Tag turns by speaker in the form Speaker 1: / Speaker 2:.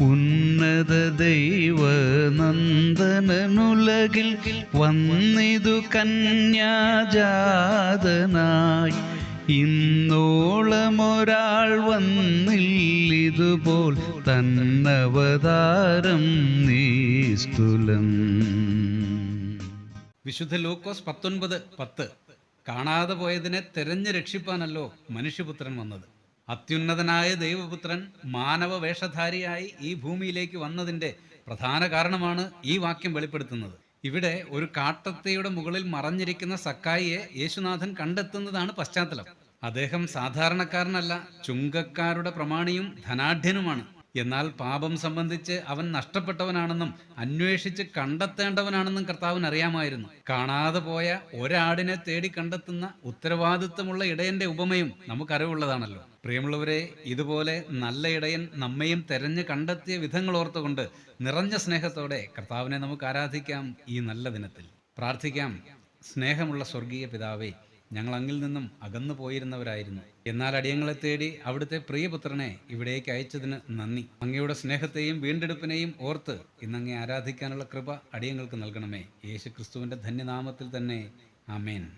Speaker 1: ഉന്നത ദൈവ നന്ദനുലകിൽ വന്നിതു കന്യാജാതനായി. ഇന്നോളമൊരാൾ വന്നില്ലിതുപോൽ തന്നവതാരം നീസ്തുലം
Speaker 2: വിശുദ്ധ ലൂക്കോസ് പത്തൊൻപത് പത്ത്. കാണാതെ പോയതിനെ തെരഞ്ഞു രക്ഷിപ്പാനല്ലോ മനുഷ്യപുത്രൻ വന്നത്. അത്യുന്നതനായ ദൈവപുത്രൻ മാനവ വേഷധാരിയായി ഈ ഭൂമിയിലേക്ക് വന്നതിന്റെ പ്രധാന കാരണമാണ് ഈ വാക്യം വെളിപ്പെടുത്തുന്നത്. ഇവിടെ ഒരു കാട്ടത്തയുടെ മുകളിൽ മറഞ്ഞിരിക്കുന്ന സക്കായിയെ യേശുനാഥൻ കണ്ടെത്തുന്നതാണ് പശ്ചാത്തലം. അദ്ദേഹം സാധാരണക്കാരനല്ല ചുങ്കക്കാരുടെ പ്രമാണിയും ധനാഢ്യനുമാണ്. എന്നാൽ പാപം സംബന്ധിച്ച് അവൻ നഷ്ടപ്പെട്ടവനാണെന്നും അന്വേഷിച്ച് കണ്ടെത്തേണ്ടവനാണെന്നും കർത്താവിന് അറിയാമായിരുന്നു കാണാതെ പോയ ഒരാടിനെ തേടി കണ്ടെത്തുന്ന ഉത്തരവാദിത്വമുള്ള ഇടയന്റെ ഉപമയും നമുക്കറിവുള്ളതാണല്ലോ. പ്രിയമുള്ളവരെ ഇതുപോലെ നല്ല ഇടയൻ നമ്മയും തെരഞ്ഞു കണ്ടെത്തിയ വിധങ്ങൾ ഓർത്തുകൊണ്ട് നിറഞ്ഞ സ്നേഹത്തോടെ കർത്താവിനെ നമുക്ക് ആരാധിക്കാം ഈ നല്ല ദിനത്തിൽ. പ്രാർത്ഥിക്കാം. സ്നേഹമുള്ള സ്വർഗീയ പിതാവേ ഞങ്ങൾ അങ്ങിൽ നിന്നും അകന്നു പോയിരുന്നവരായിരുന്നു. എന്നാൽ അടിയങ്ങളെ തേടി അവിടുത്തെ പ്രിയപുത്രനെ ഇവിടേക്ക് അയച്ചതിന് നന്ദി. അങ്ങയുടെ സ്നേഹത്തെയും വീണ്ടെടുപ്പിനെയും ഓർത്ത് ഇന്നങ്ങെ ആരാധിക്കാനുള്ള കൃപ അടിയങ്ങൾക്ക് നൽകണമേ. യേശു ക്രിസ്തുവിന്റെ ധന്യനാമത്തിൽ തന്നെ. ആമേൻ.